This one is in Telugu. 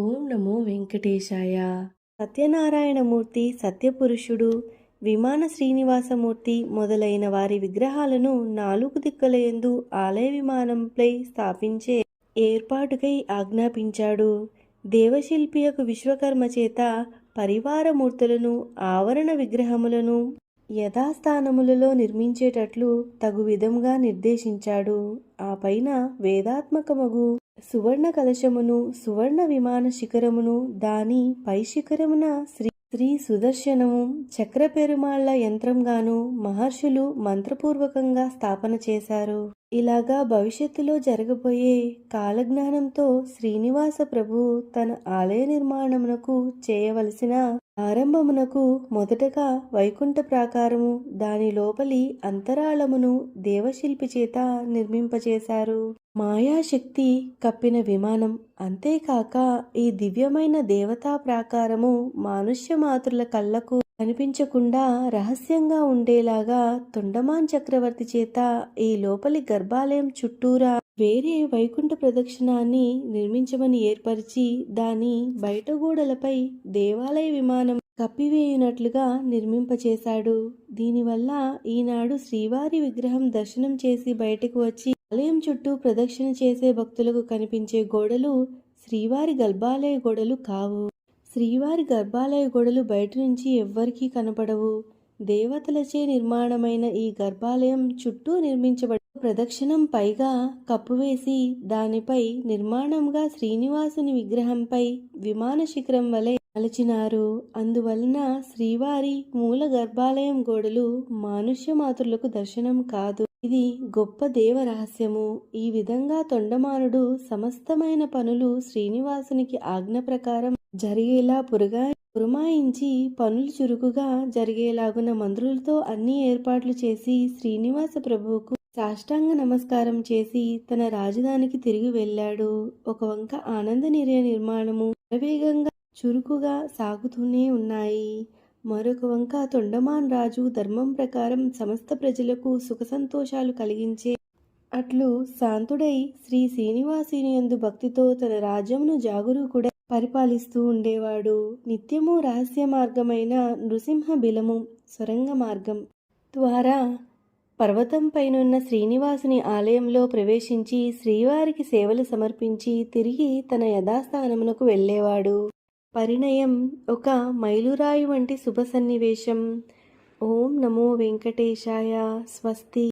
ఓం నమో వెంకటేశాయ. సత్యనారాయణమూర్తి సత్యపురుషుడు విమాన శ్రీనివాసమూర్తి మొదలైన వారి విగ్రహాలను నాలుగు దిక్కులయందు ఆలయ విమానంపై స్థాపించే ఏర్పాటుకై ఆజ్ఞాపించాడు. దేవశిల్పియకు విశ్వకర్మ చేత పరివారమూర్తులను ఆవరణ విగ్రహములను యథాస్థానములలో నిర్మించేటట్లు తగు విధంగా నిర్దేశించాడు. ఆ పైన వేదాత్మకమగు సువర్ణ కలశమును సువర్ణ విమాన శిఖరమును దాని పై శిఖరమున శ్రీ శ్రీ సుదర్శనము చక్ర పెరుమాళ్ళ యంత్రంగాను మహర్షులు మంత్రపూర్వకంగా స్థాపన చేశారు. ఇలాగా భవిష్యత్తులో జరగబోయే కాలజ్ఞానంతో శ్రీనివాస ప్రభు తన ఆలయ నిర్మాణమునకు చేయవలసిన ఆరంభమునకు మొదటగా వైకుంఠ ప్రాకారము దాని లోపలి అంతరాళమును దేవశిల్పి చేత నిర్మింపచేశారు మాయాశక్తి కప్పిన విమానం అంతేకాక ఈ దివ్యమైన దేవతా ప్రాకారము మానుష్య మాతృల కళ్ళకు కనిపించకుండా రహస్యంగా ఉండేలాగా తొండమాన్ చక్రవర్తి చేత ఈ లోపలి గర్భాలయం చుట్టూరా వేరే వైకుంఠ ప్రదక్షిణాన్ని నిర్మించమని ఏర్పరిచి దాని బయట గోడలపై దేవాలయ విమానం కప్పివేయునట్లుగా నిర్మింపచేశాడు. దీనివల్ల ఈనాడు శ్రీవారి విగ్రహం దర్శనం చేసి బయటకు వచ్చి ఆలయం చుట్టూ ప్రదక్షిణ చేసే భక్తులకు కనిపించే గోడలు శ్రీవారి గర్భాలయ గోడలు కావు. శ్రీవారి గర్భాలయ గోడలు బయట నుంచి ఎవ్వరికీ కనపడవు. దేవతలచే నిర్మాణమైన ఈ గర్భాలయం చుట్టూ నిర్మించబడి ప్రదక్షిణం పైగా కప్పువేసి దానిపై నిర్మాణంగా శ్రీనివాసుని విగ్రహంపై విమాన శిఖరం వలె అలచినారు అందువలన శ్రీవారి మూల గర్భాలయం గోడలు మానుష్య మాతృలకు దర్శనం కాదు. ఇది గొప్ప దేవ రహస్యము ఈ విధంగా తొండమానుడు సమస్తమైన పనులు శ్రీనివాసునికి ఆజ్ఞ ప్రకారం జరిగేలా పురగా పురమాయించి పనులు చురుకుగా జరిగేలాగున మంత్రులతో అన్ని ఏర్పాట్లు చేసి శ్రీనివాస ప్రభువుకు సాష్టాంగ నమస్కారం చేసి తన రాజధానికి తిరిగి వెళ్ళాడు. ఒక వంక ఆనంద నిరయ నిర్మాణము వేగంగా చురుకుగా సాగుతూనే ఉన్నాయి. మరొక వంక తొండమాన్ రాజు ధర్మం ప్రకారం సమస్త ప్రజలకు సుఖ సంతోషాలు కలిగించే అట్లు శాంతుడై శ్రీ శ్రీనివాసుని యందు భక్తితో తన రాజ్యమును జాగరూకుడై పరిపాలిస్తూ ఉండేవాడు. నిత్యము రహస్య మార్గమైన నృసింహ బిలము సొరంగ మార్గం ద్వారా పర్వతం పైనున్న శ్రీనివాసుని ఆలయంలో ప్రవేశించి శ్రీవారికి సేవలు సమర్పించి తిరిగి తన యథాస్థానమునకు వెళ్ళేవాడు. పరిణయం ఒక మైలురాయి వంటి శుభ సన్నివేశం. ఓం నమో వెంకటేశాయ. స్వస్తి.